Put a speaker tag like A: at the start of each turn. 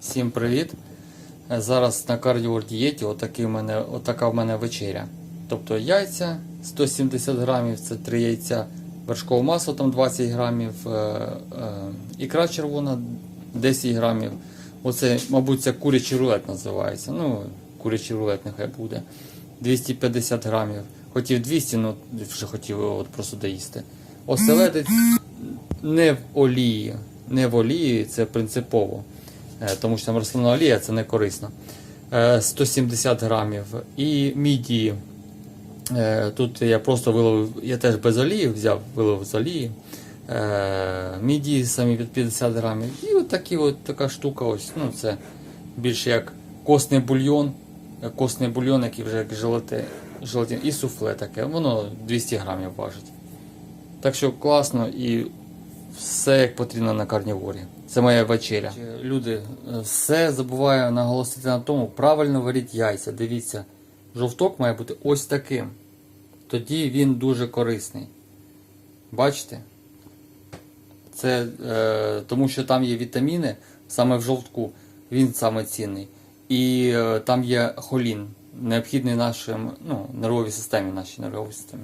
A: Всім привіт! Зараз на кардіор-дієті отака в мене вечеря. Тобто яйця 170 грамів, це 3 яйця, вершкове масло там 20 грамів, е, е, ікра червона 10 грамів. Оце, мабуть, це курячий рулет називається. Ну, курячий рулет нехай буде. 250 грамів. Хотів 200, але вже хотів от просто доїсти. Оселедець не в олії. Не в олії, це принципово. Е, Тому що там рослинна олія це не корисно. Е, 170 грамів. І мідії. Е, Тут я просто виловив, я теж без олії взяв, виловив з олії. Е, Мідії самі від 50 грамів. І от такі от така штука, ось, ну це більше як костний бульйон. Е, Костний бульйон, який вже як желати, желатин, і суфле таке, воно 200 грамів важить. Так що класно і все як потрібно на карніворі. Це моя вечеря. Люди, е, все забуваю наголосити на тому, правильно варіть яйця. Дивіться, жовток має бути ось таким. Тоді він дуже корисний. Бачите? Це е, тому, що там є вітаміни, саме в жовтку, він саме цінний. І е, там є холін, необхідний нашим ну, нервовій системі, нашій нервовій системі.